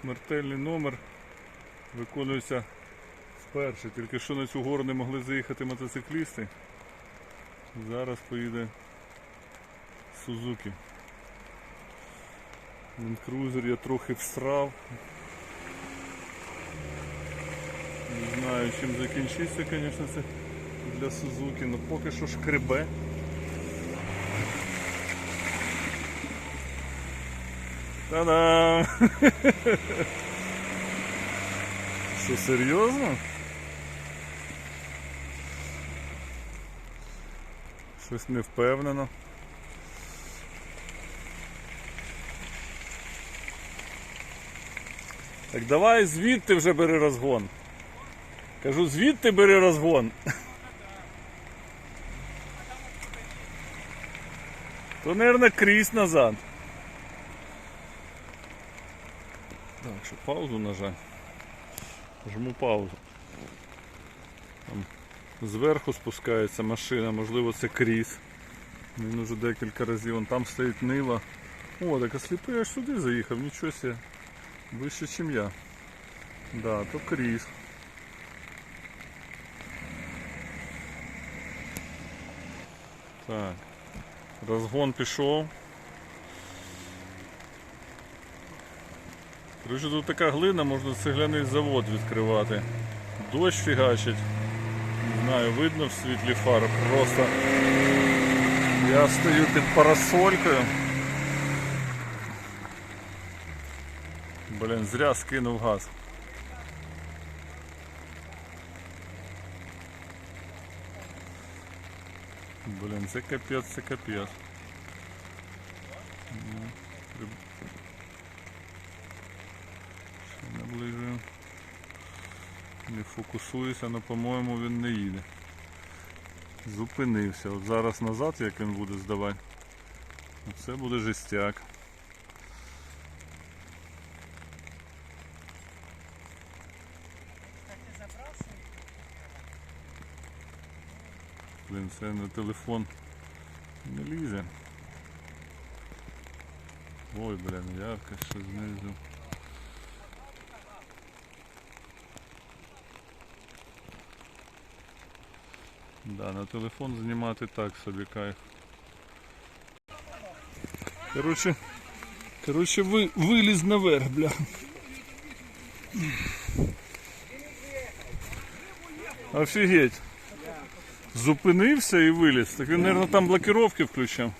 Смертельний номер виконується вперше. Тільки що на цю гору не могли заїхати мотоциклісти. Зараз поїде Сузуки. Лендкрузер я трохи всрав. Не знаю, чим закінчиться, звісно, це для Сузуки, але поки що шкребе. Та-дам! Що, серйозно? Щось не впевнено. Так давай звідти вже бери розгон. Кажу, звідти бери розгон. То, мабуть, крізь назад. Так, що паузу нажать. Жму паузу. Там зверху спускається машина, можливо це кріс. Він уже декілька разів. Вон там стоїть нива. О, так а сліпий аж сюди заїхав, нічого себе. Вище, ніж я. Да, то кріс. Так. Розгон пішов. Короче, тут така глина, можна цегляний завод відкривати. Дощ фігачить. Не знаю, видно в світлі фар. Просто я стою під парасолькою. Блін, зря скинув газ. Блін, це капець, це капець. Не фокусуюся, але по-моєму він не їде. Зупинився. От зараз назад, як він буде здавати, це буде жестяк. Блін, це на телефон не лізе. Ой, блін, яркость що знизу. Да, на телефон знімати так собі кайф. Короче, короче, ви, виліз наверх, бля. Офігеть. Зупинився і виліз. Так він, мабуть, там блокировки включив.